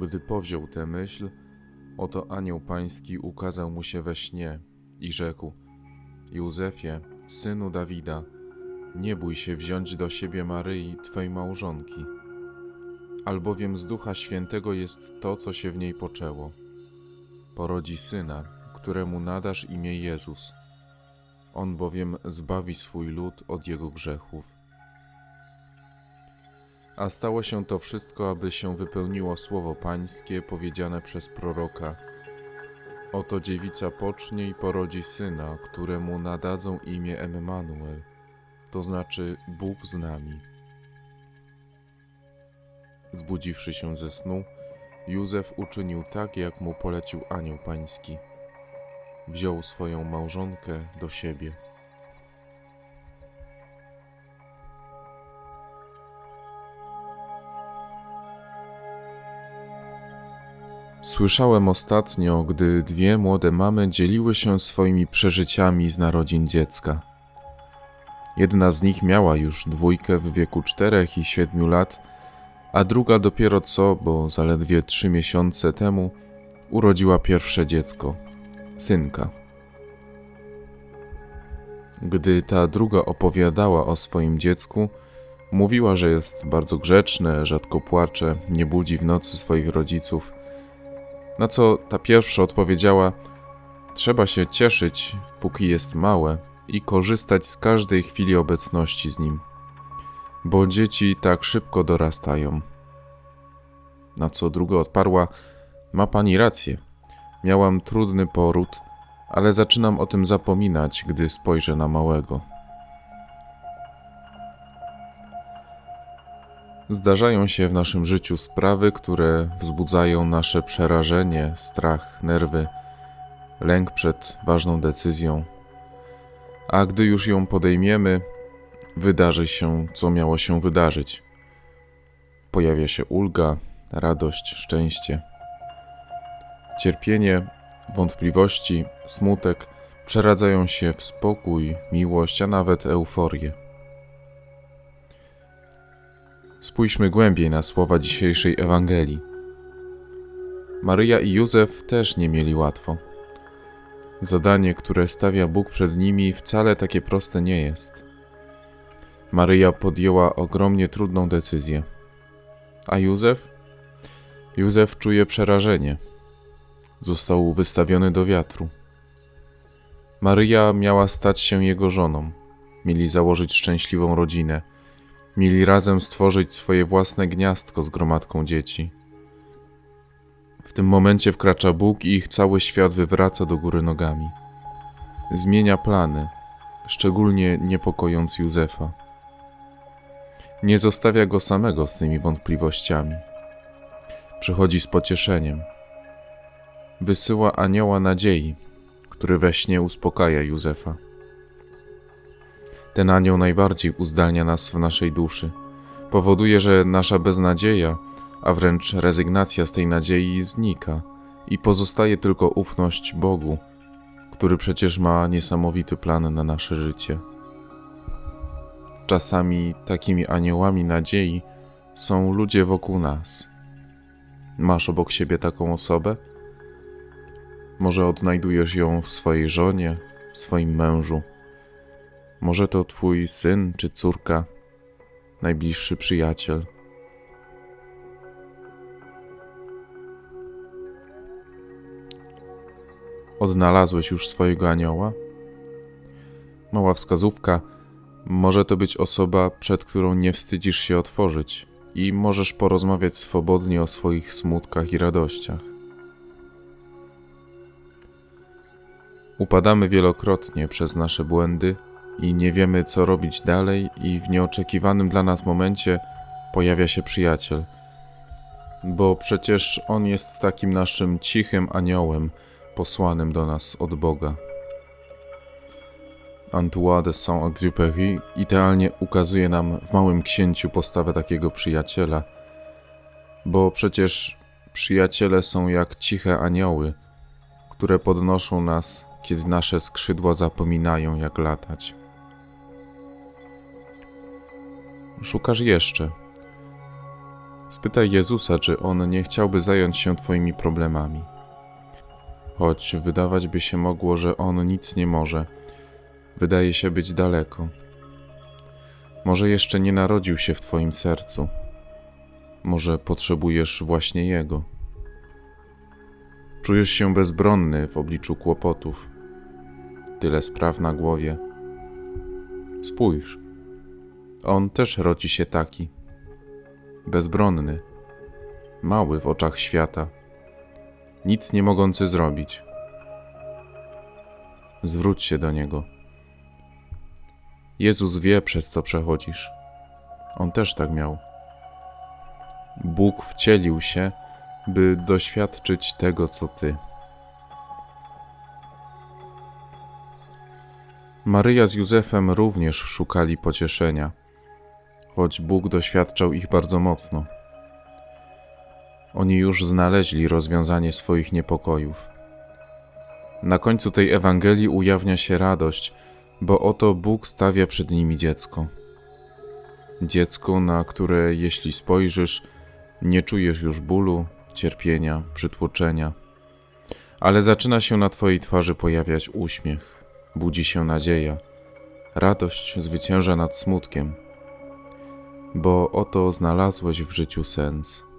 Gdy powziął tę myśl, oto anioł pański ukazał mu się we śnie i rzekł: Józefie, synu Dawida, nie bój się wziąć do siebie Maryi, twej małżonki, albowiem z Ducha Świętego jest to, co się w niej poczęło. Porodzi syna, któremu nadasz imię Jezus. On bowiem zbawi swój lud od jego grzechów. A stało się to wszystko, aby się wypełniło słowo Pańskie powiedziane przez proroka. Oto dziewica pocznie i porodzi syna, któremu nadadzą imię Emmanuel, to znaczy Bóg z nami. Zbudziwszy się ze snu, Józef uczynił tak, jak mu polecił anioł pański. Wziął swoją małżonkę do siebie. Słyszałem ostatnio, gdy dwie młode mamy dzieliły się swoimi przeżyciami z narodzin dziecka. Jedna z nich miała już dwójkę w wieku czterech i siedmiu lat, a druga dopiero co, bo zaledwie trzy miesiące temu, urodziła pierwsze dziecko synka. Gdy ta druga opowiadała o swoim dziecku, mówiła, że jest bardzo grzeczne, rzadko płacze, nie budzi w nocy swoich rodziców. Na co ta pierwsza odpowiedziała: Trzeba się cieszyć, póki jest małe, i korzystać z każdej chwili obecności z nim, bo dzieci tak szybko dorastają. Na co druga odparła: Ma pani rację. Miałam trudny poród, ale zaczynam o tym zapominać, gdy spojrzę na małego. Zdarzają się w naszym życiu sprawy, które wzbudzają nasze przerażenie, strach, nerwy, lęk przed ważną decyzją. A gdy już ją podejmiemy, wydarzy się, co miało się wydarzyć. Pojawia się ulga, radość, szczęście. Cierpienie, wątpliwości, smutek przeradzają się w spokój, miłość, a nawet euforię. Spójrzmy głębiej na słowa dzisiejszej Ewangelii. Maryja i Józef też nie mieli łatwo. Zadanie, które stawia Bóg przed nimi, wcale takie proste nie jest. Maryja podjęła ogromnie trudną decyzję. A Józef? Józef czuje przerażenie. Został wystawiony do wiatru. Maryja miała stać się jego żoną. Mieli założyć szczęśliwą rodzinę. Mieli razem stworzyć swoje własne gniazdko z gromadką dzieci. W tym momencie wkracza Bóg i ich cały świat wywraca do góry nogami. Zmienia plany, szczególnie niepokojąc Józefa. Nie zostawia go samego z tymi wątpliwościami. Przychodzi z pocieszeniem. Wysyła anioła nadziei, który we śnie uspokaja Józefa. Ten anioł najbardziej uzdalnia nas w naszej duszy. Powoduje, że nasza beznadzieja, a wręcz rezygnacja z tej nadziei znika i pozostaje tylko ufność Bogu, który przecież ma niesamowity plan na nasze życie. Czasami takimi aniołami nadziei są ludzie wokół nas. Masz obok siebie taką osobę? Może odnajdujesz ją w swojej żonie, w swoim mężu. Może to twój syn czy córka, najbliższy przyjaciel. Odnalazłeś już swojego anioła? Mała wskazówka. Może to być osoba, przed którą nie wstydzisz się otworzyć i możesz porozmawiać swobodnie o swoich smutkach i radościach. Upadamy wielokrotnie przez nasze błędy i nie wiemy, co robić dalej, i w nieoczekiwanym dla nas momencie pojawia się przyjaciel. bo przecież On jest takim naszym cichym aniołem posłanym do nas od Boga. Antoine de Saint-Exupéry idealnie ukazuje nam w Małym Księciu postawę takiego przyjaciela, bo przecież przyjaciele są jak ciche anioły, które podnoszą nas, kiedy nasze skrzydła zapominają, jak latać. Szukasz jeszcze. Spytaj Jezusa, czy on nie chciałby zająć się Twoimi problemami. Choć wydawać by się mogło, że on nic nie może, wydaje się być daleko. Może jeszcze nie narodził się w Twoim sercu. Może potrzebujesz właśnie Jego. Czujesz się bezbronny w obliczu kłopotów. Tyle spraw na głowie. Spójrz. On też rodzi się taki. Bezbronny. Mały w oczach świata. Nic nie mogący zrobić. Zwróć się do Niego. Jezus wie, przez co przechodzisz. On też tak miał. Bóg wcielił się, by doświadczyć tego, co Ty. Maryja z Józefem również szukali pocieszenia, choć Bóg doświadczał ich bardzo mocno. Oni już znaleźli rozwiązanie swoich niepokojów. Na końcu tej Ewangelii ujawnia się radość, bo oto Bóg stawia przed nimi dziecko. Dziecko, na które jeśli spojrzysz, nie czujesz już bólu, cierpienia, przytłoczenia, ale zaczyna się na Twojej twarzy pojawiać uśmiech, budzi się nadzieja, radość zwycięża nad smutkiem, bo oto znalazłeś w życiu sens.